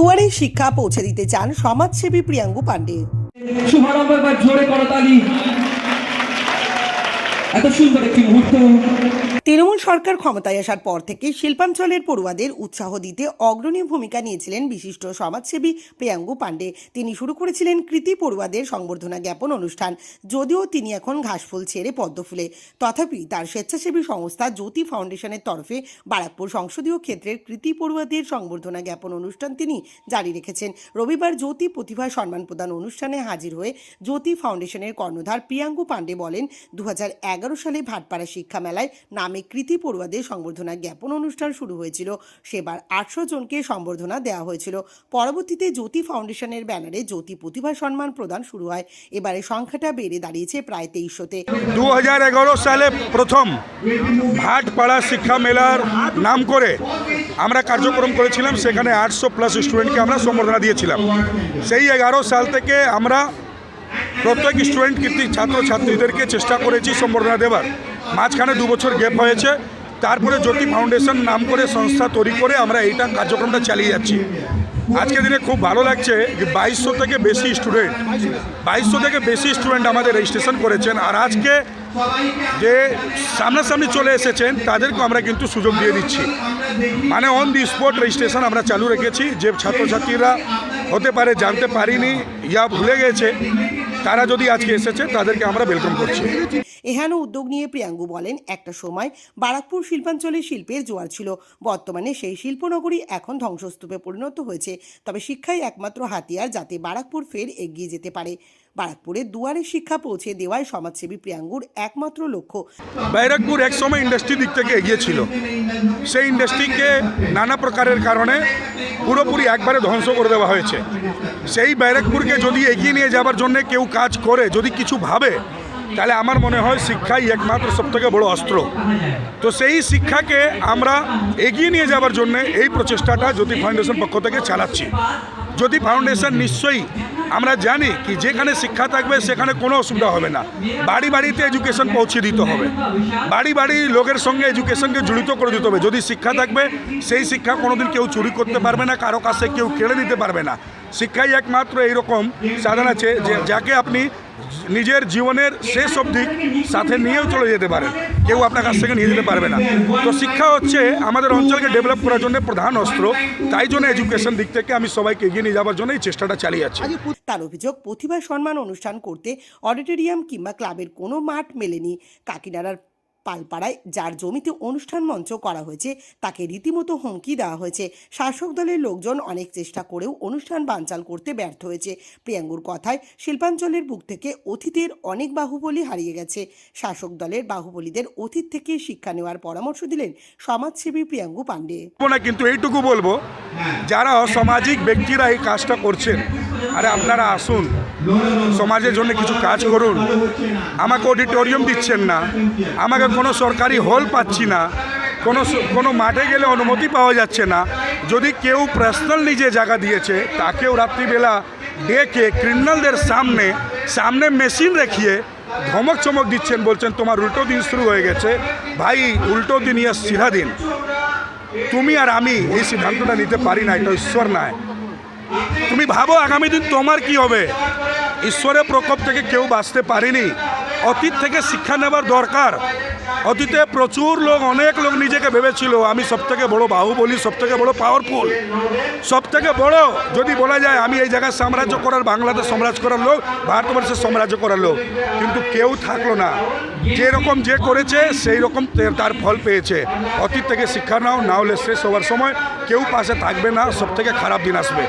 দুয়ারে শিক্ষা পৌঁছে দিতে চান সমাজসেবী প্রিয়াঙ্গু পান্ডে। শুভারম্ভ জোরে করতালি। এত সুন্দর একটি মুহূর্ত। তৃণমূল সরকার ক্ষমতায় আসার পর থেকে শিল্পাঞ্চলের পড়ুয়াদের উৎসাহ দিতে অগ্রণী ভূমিকা নিয়েছিলেন বিশিষ্ট সমাজসেবী প্রিয়াঙ্গু পাণ্ডে। তিনি শুরু করেছিলেন কৃতি পড়ুয়াদের সংবর্ধনা জ্ঞাপন অনুষ্ঠান, যদিও তিনি এখন ঘাসফুল ছেড়ে পদ্মফুলে। তথাপি তার স্বেচ্ছাসেবী সংস্থা জ্যোতি ফাউন্ডেশনের তরফে বারাকপুর সংসদীয় ক্ষেত্রের কৃতি পড়ুয়াদের সংবর্ধনা জ্ঞাপন অনুষ্ঠান তিনি জারি রেখেছেন। রবিবার জ্যোতি প্রতিভা সম্মান প্রদান অনুষ্ঠানে হাজির হয়ে জ্যোতি ফাউন্ডেশনের কর্ণধার প্রিয়াঙ্গু পাণ্ডে বলেন দু হাজার এগারো সালে ভাটপাড়া শিক্ষা মেলায় নামে কৃতি পড়ুয়াদের সংবর্ধনা জ্ঞাপন অনুষ্ঠান শুরু হয়েছিল। সেবার আটশো জনকে সম্বর্ধনা দেওয়া হয়েছিল। পরবর্তীতে জ্যোতি ফাউন্ডেশনের ব্যানারে জ্যোতি প্রতিভা সম্মান প্রদান শুরু হয়। এবারে সংখ্যাটা বেড়ে দাঁড়িয়েছে প্রায় তেইশশোতে। দু হাজার এগারো সালে প্রথম ভাটপাড়া শিক্ষা মেলার নাম করে আমরা কার্যক্রম করেছিলাম। সেখানে আটশো প্লাস স্টুডেন্টকে আমরা সম্বর্ধনা দিয়েছিলাম। সেই এগারো সাল থেকে আমরা প্রত্যেক স্টুডেন্ট কৃতি ছাত্রছাত্রীদেরকে চেষ্টা করেছি সম্বর্ধনা দেবার। মাঝখানে দু বছর গ্যাপ হয়েছে। তারপরে জ্যোতি ফাউন্ডেশন নাম করে সংস্থা তৈরি করে আমরা এইটা কার্যক্রমটা চালিয়ে যাচ্ছি। আজকে দিনে খুব ভালো লাগছে যে বাইশশো থেকে বেশি স্টুডেন্ট, বাইশশো থেকে বেশি স্টুডেন্ট আমাদের রেজিস্ট্রেশন করেছেন। আর আজকে যে সামনাসামনি চলে এসেছেন তাদেরকে আমরা কিন্তু সুযোগ দিয়ে দিচ্ছি। মানে অন দি স্পট রেজিস্ট্রেশন আমরা চালু রেখেছি। যে ছাত্রছাত্রীরা হতে পারে, জানতে পারিনি, ইয়া ভুলে গেছে তারা যদি আজকে এসেছে তাদেরকে আমরা ওয়েলকাম করছি। এহেন উদ্যোগ নিয়ে প্রিয়াঙ্গু বলেন, একটা সময় বারাকপুর শিল্পাঞ্চলে শিল্পের জোয়ার ছিল। বর্তমানে সেই শিল্পনগরী এখন ধ্বংসস্তূপে পরিণত হয়েছে। তবে শিক্ষাই একমাত্র হাতিয়ার যাতে বারাকপুর ফের এগিয়ে যেতে পারে। বারাকপুরে দুয়ারে শিক্ষা পৌঁছে দেওয়ায় সমাজসেবী প্রিয়াঙ্গুর একমাত্র লক্ষ্য। ব্যারাকপুর একসময় ইন্ডাস্ট্রি দিক থেকে এগিয়ে ছিল। সেই ইন্ডাস্ট্রিকে নানা প্রকারের কারণে পুরোপুরি একবারে ধ্বংস করে দেওয়া হয়েছে। সেই ব্যারাকপুরকে যদি এগিয়ে নিয়ে যাবার জন্য কেউ কাজ করে, যদি কিছু ভাবে তাহলে আমার মনে হয় শিক্ষাই একমাত্র সবথেকে বড় অস্ত্র। তো সেই শিক্ষাকে আমরা এগিয়ে নিয়ে যাবার জন্য এই প্রচেষ্টাটা জ্যোতি ফাউন্ডেশন পক্ষ থেকে চালাচ্ছি। জ্যোতি ফাউন্ডেশন নিশ্চয়ই আমরা জানি কি যেখানে শিক্ষা থাকবে সেখানে কোনো অসুবিধা হবে না। বাড়ি বাড়িতে এডুকেশন পৌঁছে দিতে হবে। বাড়ি বাড়ি লোকের সঙ্গে এডুকেশনকে জড়িত করে দিতে হবে। যদি শিক্ষা থাকবে, সেই শিক্ষা কোনোদিন কেউ চুরি করতে পারবে না, কারও কাছে কেউ কেড়ে নিতে পারবে না। শিক্ষাই একমাত্র এইরকম সাধন আছে যে যাকে আপনি নিজের জীবনের শেষ অবধি সাথে নিয়েও চলে যেতে পারেন। কেউ আপনার কাছ থেকে নিয়ে যেতে পারবে না। তো শিক্ষা হচ্ছে আমাদের অঞ্চলকে ডেভেলপ করার জন্য প্রধান অস্ত্র। তাই জন্য এডুকেশন দিক থেকে আমি সবাইকে এগিয়ে নিয়ে যাওয়ার জন্য এই চেষ্টাটা চালিয়ে যাচ্ছি। তার অভিযোগ, প্রতিভা সম্মান অনুষ্ঠান করতে অডিটোরিয়াম কিংবা ক্লাবের কোনো মাঠ মেলেনি। কাকিনাড়ার পালপাড়ায়, যার জমিতে অনুষ্ঠান মঞ্চ করা হয়েছে, তাকে রীতিমতো হুমকি দেওয়া হয়েছে। শাসক দলের লোকজন অনেক চেষ্টা করেও অনুষ্ঠান বানচাল করতে ব্যর্থ হয়েছে। প্রিয়াঙ্গুর কথায়, শিল্পাঞ্চলের বুক থেকে অতীতের অনেক বাহুবলী হারিয়ে গেছে। শাসক দলের বাহুবলীদের অতীত থেকে শিক্ষা নেওয়ার পরামর্শ দিলেন সমাজসেবী প্রিয়াঙ্গু পাণ্ডে। কিন্তু এইটুকু বলব, যারা অসামাজিক ব্যক্তিরা এই কাজটা করছেন আরে আপনারা আসুন। সমাজের জন্য কিছু কাজ করুন। আমাকে অডিটোরিয়াম দিচ্ছেন না। আমাকে কোনো সরকারি হল পাচ্ছি না। কোনো কোনো মাঠে গেলে অনুমতি পাওয়া যাচ্ছে না। যদি কেউ পার্সোনাল নিজে জায়গা দিয়েছে, তাকেও রাত্রিবেলা ডেকে ক্রিমিনালদের সামনে সামনে মেশিন রেখিয়ে ধমক চমক দিচ্ছেন, বলছেন, তোমার উল্টো দিন শুরু হয়ে গেছে। ভাই, উল্টো দিন ইয়া সিধা দিন। তুমি আর আমি এই সিদ্ধান্তটা নিতে পারি না, এটা ঈশ্বর নয়। তুমি ভাবো আগামী দিন তোমার কি হবে? ঈশ্বরের প্রকোপ থেকে কেউ বাঁচতে পারেনি। অতীত থেকে শিক্ষা নেবার দরকার। অতীতে প্রচুর লোক, অনেক লোক নিজেকে ভেবেছিল, আমি সব থেকে বড় সব থেকে বড় পাওয়ারফুল সব থেকে বড়, যদি বলা যায়, আমি এই জায়গায় সাম্রাজ্য করার, বাংলাদেশ সাম্রাজ্য করার লোক ভারতবর্ষের সাম্রাজ্য করার লোক। কিন্তু কেউ থাকল না। যেরকম যে করেছে, সেই রকম তার ফল পেয়েছে। অতীত থেকে শিক্ষা নাও, না হলে শেষ হওয়ার সময় কেউ পাশে থাকবে না সব থেকে খারাপ দিন আসবে।